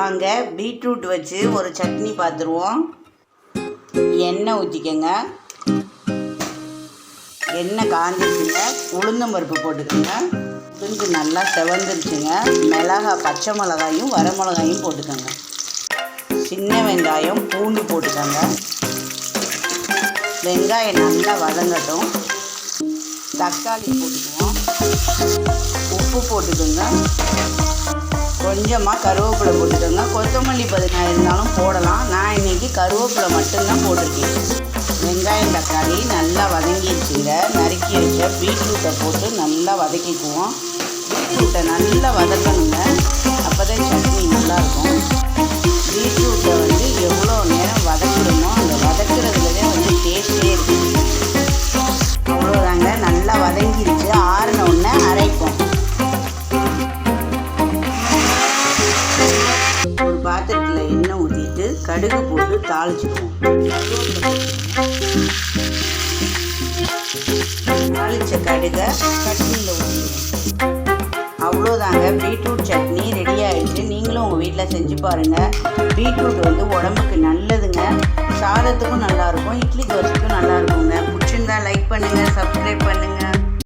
வாங்க. பீட்ரூட் வச்சு ஒரு சட்னி பார்த்துருவோம் எண்ணெய் ஊற்றிக்கங்க எண்ணெய் காஞ்சிச்சுங்க உளுந்தம் பருப்பு போட்டுக்கோங்க. உளுந்து நல்லா செவந்துருச்சுங்க. மிளகா பச்சை மிளகாயும் வர மிளகாயும் போட்டுக்கோங்க. சின்ன வெங்காயம் பூண்டு போட்டுக்கோங்க. வெங்காயம் நல்லா வதங்கட்டும். தக்காளி போட்டுக்குவோம். உப்பு போட்டுக்கோங்க. கொஞ்சமாக கருவேப்பிலை போட்டுக்கோங்க. கொத்தமல்லி பதினா இருந்தாலும் போடலாம். நான் இன்னைக்கு கருவேப்பிலை மட்டும்தான் போட்டிருக்கேன். வெங்காயம் தக்காளி நல்லா வதங்கிடுச்சுங்க நறுக்கி வச்ச பீட்ரூட்டை போட்டு நல்லா வதக்கிக்குவோம். பீட்ரூட்டை நல்லா வதக்கணுங்க. பாத்திரத்தில் எண்ணெய் ஊற்றிட்டு கடுகு போட்டு தாளிச்சுக்குவோம். தாளிச்ச கடுகை சட்னியில் ஊற்றிடுவோம் அவ்வளோதாங்க. பீட்ரூட் சட்னி ரெடி ஆகிடுச்சு நீங்களும் உங்கள் வீட்டில் செஞ்சு பாருங்கள் பீட்ரூட் வந்து உடம்புக்கு நல்லதுங்க. சாதத்துக்கும் நல்லாயிருக்கும் இட்லி தோசைக்கும் நல்லாயிருக்குங்க பிடிச்சிருந்தா லைக் பண்ணுங்கள் சப்